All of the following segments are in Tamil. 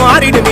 மாறிடுமே.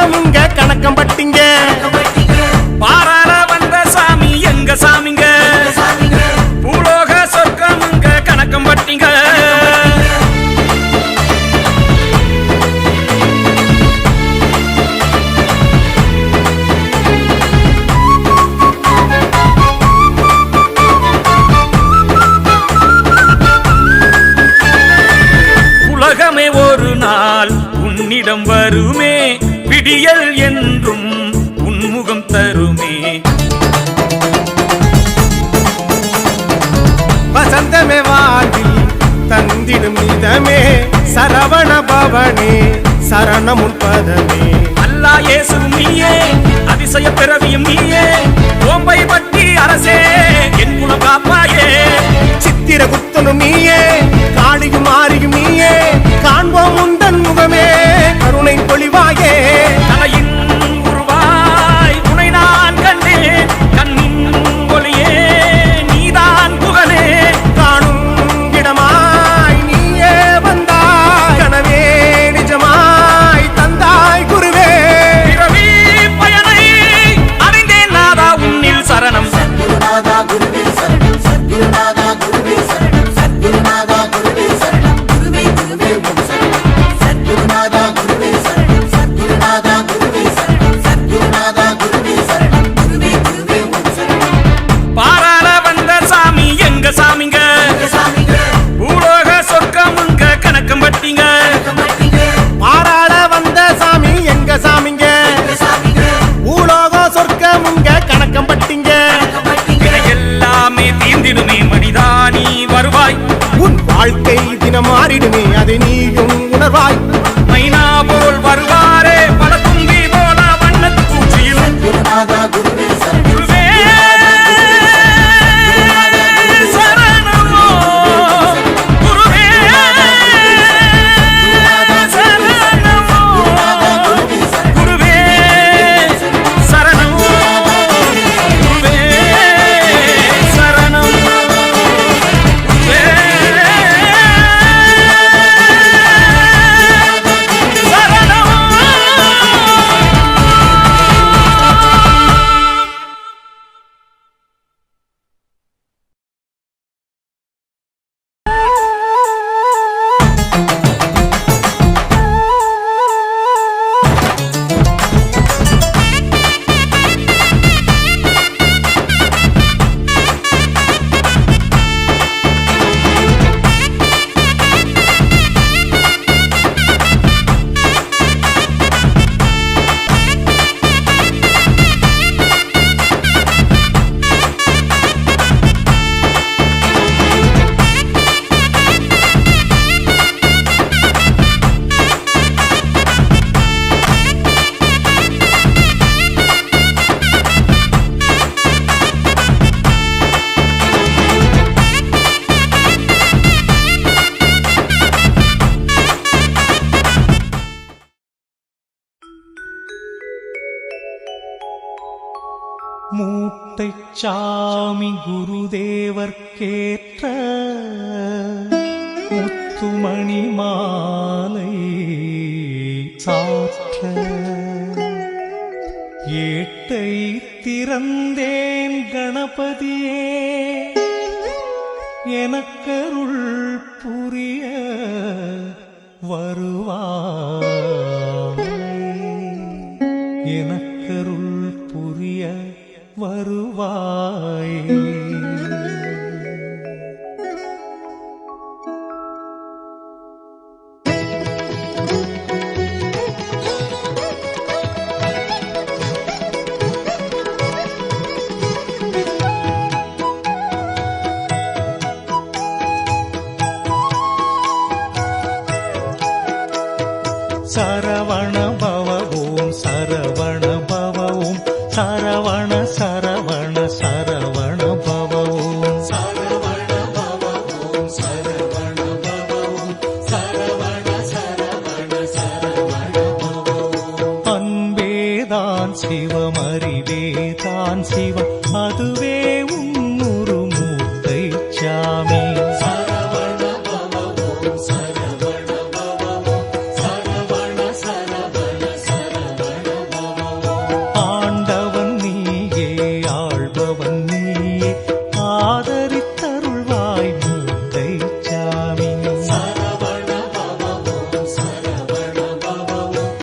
வந்தவங்க கணக்கம் பட்டிங்க. பாராள வந்த சாமி எங்க சாமிங்க? பூலோக சொர்க்கமுங்க கணக்கம் பட்டிங்க. உலகமே ஒரு நாள் உன்னிடம் வருமே. விடியல் என்றும் உன்முகம் தருமே. வசந்தமே வாழ்வில் தந்திடும் இதமே. சரவண பவனே சரணமுன் பதமே. அல்லா இயேசு நீயே அதிசய பிறவியும் நீ மாறி மூட்டை சாமி குருதேவர்க்கேற்ற முத்துமணி மாலை சாற்ற. ஏட்டை திறந்தேன் கணபதியே எனக்கருள் புரிய வருவா எனக்கருள் വാ ശിവമറി